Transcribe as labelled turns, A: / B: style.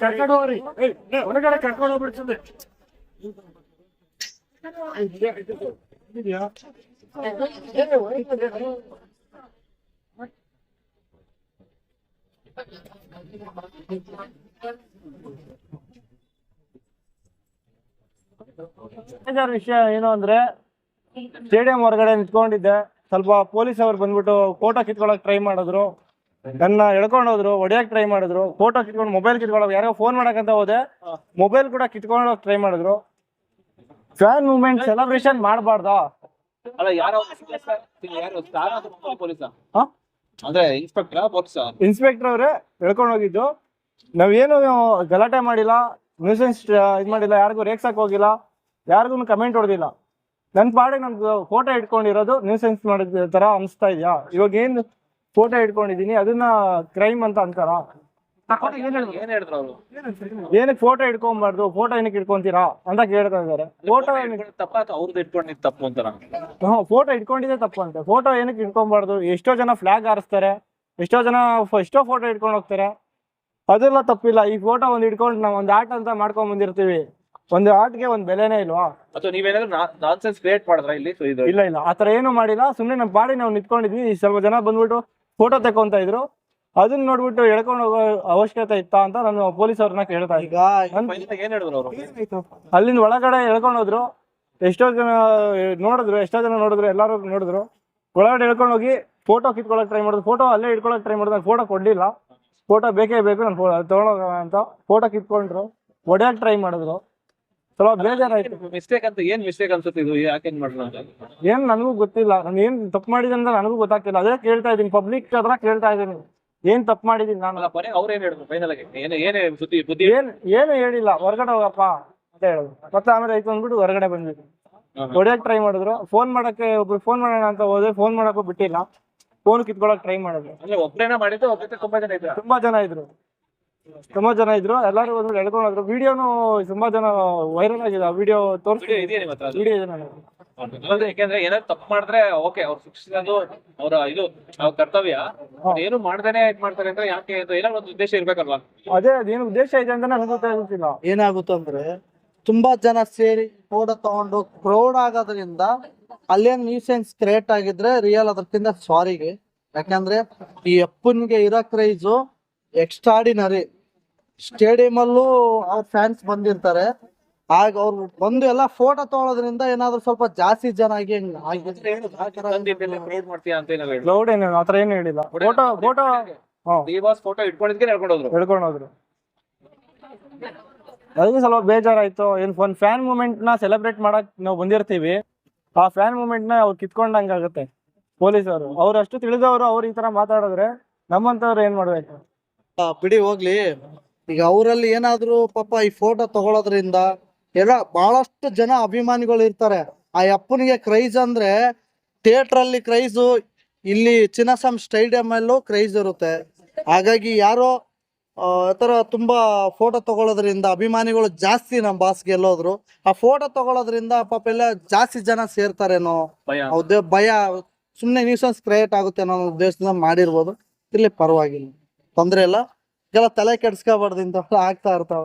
A: ಕರ್ಕೊಂಡು ಹೊರಗಡೆ ಕರ್ಕೊಂಡು ಹೋಗ್ಬಿಡ್ತದೆ ವಿಷಯ ಏನು ಅಂದ್ರೆ ಸ್ಟೇಡಿಯಂ ಹೊರಗಡೆ ನಿಂತ್ಕೊಂಡಿದ್ದೆ ಸ್ವಲ್ಪ ಪೊಲೀಸ್ ಅವ್ರು ಬಂದ್ಬಿಟ್ಟು ಫೋಟೋ ಕಿತ್ಕೊಳಕ್ ಟ್ರೈ ಮಾಡಿದ್ರು. ನನ್ನ ಎಳ್ಕೊಂಡು ಹೋದ್ರು ಹೊಡಿಯಕ್ ಟ್ರೈ ಮಾಡಿದ್ರು. ಫೋಟೋ ಕಿತ್ಕೊಂಡು ಮೊಬೈಲ್ ಕಿತ್ಕೊಳಕ್ ಯಾರೋ ಫೋನ್ ಮಾಡಕಂತ ಹೋದೆ. ಮೊಬೈಲ್ ಕೂಡ ಕಿತ್ಕೊಂಡು ಟ್ರೈ ಮಾಡಿದ್ರು. ಫ್ಯಾನ್ ಮೂವ್ಮೆಂಟ್ ಸೆಲೆಬ್ರೇಷನ್ ಮಾಡಬಾರ್ದಾ?
B: ಅಲ್ಲ ಯಾರೋ ಯಾರು ಸ್ಟಾರ್ ಪೊಲೀಸ
A: ಹಾ?
B: ಅಂದ್ರೆ ಇನ್ಸ್ಪೆಕ್ಟರ್ ಪೊಲೀಸ
A: ಇನ್ಸ್ಪೆಕ್ಟರ್ ಅವರೇ ಎಳ್ಕೊಂಡು ಹೋಗಿದ್ದು. ನಾವೇನು ಗಲಾಟೆ ಮಾಡಿಲ್ಲ ನ್ಯೂಸೆನ್ಸ್ ಇದು ಮಾಡಿಲ್ಲ ಯಾರಿಗೂ ರೇಕ್ಸಕ್ ಹೋಗಿಲ್ಲ ಯಾರಿಗೂ ಕಮೆಂಟ್ ಹೊಡೆದಿಲ್ಲ. ನನ್ನ ಪಾಡಿಗೆ ನನ್ಗೆ ಫೋಟೋ ಇಟ್ಕೊಂಡಿರೋದು ನ್ಯೂಸೆನ್ಸ್ ಮಾಡಿದ ತರ ಅನ್ಸ್ತಾ ಇದೆಯಾ? ಇವಾಗ ಏನು ಫೋಟೋ ಇಟ್ಕೊಂಡಿದೀನಿ ಅದನ್ನ ಕ್ರೈಮ್ ಅಂತ ಅಂತಾರ? ಏನಕ್ಕೆ ಫೋಟೋ ಇಟ್ಕೊಂಬಾರ್ದು? ಫೋಟೋ ಏನಕ್ಕೆ ಇಟ್ಕೊಂತೀರಾ? ಅಂತ ಕೇಳ್ತಾ ಇದಾರೆ. ಫೋಟೋ
B: ತಪ್ಪ ಅಥವಾ ಅವ್ರದ್ದು ಇಟ್ಕೊಂಡಿದ್ ತಪ್ಪು ಅಂತಾರ?
A: ಫೋಟೋ ಇಟ್ಕೊಂಡಿದ್ದೆ ತಪ್ಪು ಅಂತ. ಫೋಟೋ ಏನಕ್ಕೆ ಇಟ್ಕೊಂಬಾರ್ದು? ಎಷ್ಟೋ ಜನ ಫ್ಲಾಗ್ ಹಾರಿಸ್ತಾರೆ. ಎಷ್ಟೋ ಜನ ಎಷ್ಟೋ ಫೋಟೋ ಇಟ್ಕೊಂಡು ಹೋಗ್ತಾರೆ. ಅದೆಲ್ಲ ತಪ್ಪಿಲ್ಲ. ಈ ಫೋಟೋ ಒಂದ್ ಇಟ್ಕೊಂಡು ನಾವು ಒಂದು ಆಟ ಅಂತ ಮಾಡ್ಕೊಂಡ್ ಬಂದಿರ್ತೀವಿ. ಒಂದು ಆರ್ಟ್ಗೆ ಒಂದ್ ಬೆಲೆನೇ ಇಲ್ವಾ?
B: ಅಥವಾ ನೀವೇನಾದ್ರು ನಾನ್ ಸೆನ್ಸ್ ಕ್ರಿಯೇಟ್ ಮಾಡಿದ್ರ ಇಲ್ಲಿ? ಸೊ ಇದು
A: ಇಲ್ಲ ಇಲ್ಲ. ಆತರ ಏನು ಮಾಡಿಲ್ಲ. ಸುಮ್ನೆ ನಮ್ಮ ಪಾಡಿ ನಾವು ನಿಂತ್ಕೊಂಡಿದ್ವಿ. ಸ್ವಲ್ಪ ಜನ ಬಂದ್ಬಿಟ್ಟು ಫೋಟೋ ತಕೊಂತ ಇದ್ರು. ಅದನ್ನ ನೋಡ್ಬಿಟ್ಟು ಎಳ್ಕೊಂಡು ಹೋಗೋ ಅವಶ್ಯಕತೆ ಇತ್ತಾ ಅಂತ ನಾನು ಪೊಲೀಸ್ ಅವ್ರನ್ನ ಕೇಳ್ತಾ ಈಗ
B: Final ಆಗಿ ಏನ್ ಹೇಳಿದ್ರು ಅವರು?
A: ಅಲ್ಲಿಂದ ಒಳಗಡೆ ಎಳ್ಕೊಂಡು ಹೋದ್ರು. ಎಷ್ಟೋ ಜನ ನೋಡಿದ್ರು. ಎಷ್ಟೋ ಜನ ನೋಡಿದ್ರು. ಎಲ್ಲಾರು ನೋಡಿದ್ರು. ಒಳಗಡೆ ಎಳ್ಕೊಂಡು ಹೋಗಿ ಫೋಟೋ ಕಿತ್ಕೊಳಕ್ ಟ್ರೈ ಮಾಡಿದ್ರು. ಫೋಟೋ ಅಲ್ಲೇ ಇಟ್ಕೊಳಕ್ ಟ್ರೈ ಮಾಡಿದ್ರು. ಫೋಟೋ ಕೊಡ್ಲಿಲ್ಲ. ಫೋಟೋ ಬೇಕೇ ಬೇಕು. ನಾನು ತಗೊಳೋಣ ಅಂತ. ಫೋಟೋ ಕಿತ್ಕೊಂಡ್ರು. ಒಡೆಯಕ್ ಟ್ರೈ ಮಾಡಿದ್ರು. ಸ್ವಲ್ಪ ಬೇಜಾರಾಯ್ತು
B: ಮಿಸ್ಟೇಕ್ ಅಂತ ಏನ್ ಮಿಸ್ಟೇಕ್ ಅನ್ಸುತ್ತೆ ಇದು? ಯಾಕೆ ಏನ್ ಅಂತ
A: ಏನ್ ನನಗೂ ಗೊತ್ತಿಲ್ಲ. ನಾನು ಏನ್ ತಪ್ಪು ಮಾಡಿದೆ ಅಂತ ನನಗೂ ಗೊತ್ತಾಗ್ತಿಲ್ಲ. ಅದೇ ಕೇಳ್ತಾ ಇದೀನಿ ಪಬ್ಲಿಕ್ ಹತ್ರ ಕೇಳ್ತಾ ಇದೀನಿ ಏನ್ ತಪ್ಪು ಮಾಡಿದೀನಿ ನಾನು?
B: ಕೊನೆಗೆ ಅವ್ರು ಏನ್ ಹೇಳಿದ್ರು ಫೈನಲ್ ಆಗಿ. ಏನ್ ಏನೇ ಸುದ್ದಿ ಬುದ್ಧಿ
A: ಏನ್ ಏನು ಹೇಳಿಲ್ಲ. ಹೊರಗಡೆ ಹೋಗಪ್ಪ ಅಂತ ಹೇಳಿದ್ರು. ಮತ್ತೆ ಆಮೇಲೆ ಆಯ್ತು ಅಂದ್ಬಿಟ್ಟು ಹೊರಗಡೆ ಬಂದ್ಬಿಟ್ಟು ಹೊಡಿಯಕ್ ಟ್ರೈ ಮಾಡಿದ್ರು. ಫೋನ್ ಮಾಡಕ್ಕೆ ಒಬ್ರು ಫೋನ್ ಮಾಡೋಣ ಅಂತ ಹೋದ್ರೆ ಫೋನ್ ಮಾಡಕ್ಕೂ ಬಿಟ್ಟಿಲ್ಲ. ಫೋನ್ ಕಿತ್ಕೊಳಕ್ ಟ್ರೈ ಮಾಡಿದ್ರು.
B: ಅಂದ್ರೆ ಒಬ್ರೇನ ಮಾಡಿದ್ದು ಒಬ್ಬ ತುಂಬಾ ಜನ ಇದ್ರು?
A: ತುಂಬಾ ಜನ ಇದ್ರು. ತುಂಬಾ ಜನ ಇದ್ರು. ಎಲ್ಲರೂ ಬಂದ್ಬಿಟ್ಟು ಎಳ್ಕೊಂಡು ಹೋದ್ರು. ವಿಡಿಯೋನು ತುಂಬಾ ಜನ ವೈರಲ್ ಆಗಿದೆ. ಆ ವಿಡಿಯೋ ತೋರಿಸಿ
B: ವಿಡಿಯೋ ಇದೆಯಾ ನಿಮ್ಮ ಹತ್ರ? ಅದು?
A: ವಿಡಿಯೋ ಇದೆ ನಾನು
B: ಯಾಕೆಂದ್ರೆ ಏನಾದ್ರು ತಪ್ಪು ಮಾಡಿದ್ರೆ ಓಕೆ ಅವ್ರು ಶಿಕ್ಷಿಸೋದು ಅವರ ಇದು ಅವ್ರ ಕರ್ತವ್ಯ. ಅವ್ರು ಏನು ಮಾಡ್ದೇನೆ ಇದ್ ಮಾಡ್ತಾರೆ ಅಂದ್ರೆ ಯಾಕೆ ಅಂತ ಏನೋ ಒಂದು ಉದ್ದೇಶ ಇರ್ಬೇಕಲ್ವಾ?
A: ಅದೇ ಅದೇನು ಉದ್ದೇಶ ಇದೆ ಅಂತ ನನಗೆ ಗೊತ್ತಾಗುತ್ತಿಲ್ಲ
C: ಏನಾಗುತ್ತಂದ್ರೆ ತುಂಬಾ ಜನ ಸೇರಿ ಫೋಟೋ ತಗೊಂಡು ಕ್ರೌಡ್ ಆಗೋದ್ರಿಂದ ಅಲ್ಲೇನ್ ನ್ಯೂಸೆನ್ಸ್ ಕ್ರಿಯೇಟ್ ಆಗಿದ್ರೆ ರಿಯಲ್ ಅದಕ್ಕಿಂತ ಸಾರಿಗೆ ಯಾಕಂದ್ರೆ ಈ ಅಪ್ಪನಿಗೆ ಇರೋ ಕ್ರೈಸು ಎಕ್ಸ್ಟ್ರಾಡಿನರಿ ಸ್ಟೇಡಿಯಂ ಅಲ್ಲೂ ಅವ್ರ ಫ್ಯಾನ್ಸ್ ಬಂದಿರ್ತಾರೆ. ಆಗ ಅವ್ರು ಬಂದು ಎಲ್ಲ ಫೋಟೋ ತಗೊಳೋದ್ರಿಂದ ಏನಾದ್ರು ಸ್ವಲ್ಪ ಜಾಸ್ತಿ ಜನ ಆಗಿ ಹಂಗ್ ಆಗಿದ್ರೆ
B: ಮಾಡ್ತೀಯಾ ಅಂತ
A: ಕ್ಲೌಡ್ ಆತರ ಏನು ಹೇಳಿಲ್ಲ. ಫೋಟೋ ಫೋಟೋ ಹಾ.
B: ದಿವಾಸ್ ಫೋಟೋ ಇಟ್ಕೊಂಡಿದ್ಕೆ ಹೇಳ್ಕೊಂಡು ಹೋದ್ರು.
A: ಹೇಳ್ಕೊಂಡು ಹೋದ್ರು. ಅದಕ್ಕೆ ಸ್ವಲ್ಪ ಬೇಜಾರಾಯ್ತು. ಏನ್ ಒಂದ್ ಫ್ಯಾನ್ ಮೂಮೆಂಟ್ನ ಸೆಲೆಬ್ರೇಟ್ ಮಾಡಕ್ ನಾವು ಬಂದಿರ್ತೀವಿ. ಆ ಫ್ಯಾನ್ ಮೂಮೆಂಟ್ನ ಅವ್ರು ಕಿತ್ಕೊಂಡಂಗಾಗತ್ತೆ ಪೊಲೀಸರು ಅವ್ರು ಅಷ್ಟು ತಿಳಿದವರು ಅವ್ರ ಈ ತರ ಮಾತಾಡಿದ್ರೆ ನಮ್ಮಂತವ್ರು ಏನ್ ಮಾಡ್ಬೇಕು?
C: ಬಿಡಿ ಹೋಗ್ಲಿ. ಈಗ ಅವರಲ್ಲಿ ಏನಾದ್ರು ಪಾಪ ಈ ಫೋಟೋ ತಗೊಳೋದ್ರಿಂದ ಎಲ್ಲ ಬಹಳಷ್ಟು ಜನ ಅಭಿಮಾನಿಗಳು ಇರ್ತಾರೆ. ಆ ಅಪ್ಪನಿಗೆ ಕ್ರೈಸ್ ಅಂದ್ರೆ ಥಿಯೇಟರ್ ಅಲ್ಲಿ ಕ್ರೈಸು ಇಲ್ಲಿ ಚಿನ್ನಸ್ವಾಮಿ ಸ್ಟೇಡಿಯಂ ಅಲ್ಲೂ ಕ್ರೈಸ್ ಇರುತ್ತೆ. ಹಾಗಾಗಿ ಯಾರೋ ಥರ ತರ ತುಂಬಾ ಫೋಟೋ ತಗೊಳ್ಳೋದ್ರಿಂದ ಅಭಿಮಾನಿಗಳು ಜಾಸ್ತಿ ನಮ್ಮ ಬಾಸ್ ಗೆಲ್ಲೋದ್ರು. ಆ ಫೋಟೋ ತಗೊಳ್ಳೋದ್ರಿಂದ ಪಾಪ ಎಲ್ಲ ಜಾಸ್ತಿ ಜನ ಸೇರ್ತಾರೇನೋ?
B: ಭಯ.
C: ಹೌದೇ ಭಯ. ಸುಮ್ಮನೆ ನ್ಯೂಸನ್ಸ್ ಕ್ರಿಯೇಟ್ ಆಗುತ್ತೆ ಅನ್ನೋ ಉದ್ದೇಶದಿಂದ ಮಾಡಿರ್ಬೋದು. ಇಲ್ಲಿ ಪರವಾಗಿಲ್ಲ. ತೊಂದರೆ ಇಲ್ಲ. ಇದೆಲ್ಲ ತಲೆ ಕೆಡ್ಸ್ಕೋಬಾರ್ದು ಇಂಥವೆಲ್ಲ ಆಗ್ತಾ ಇರ್ತಾವ.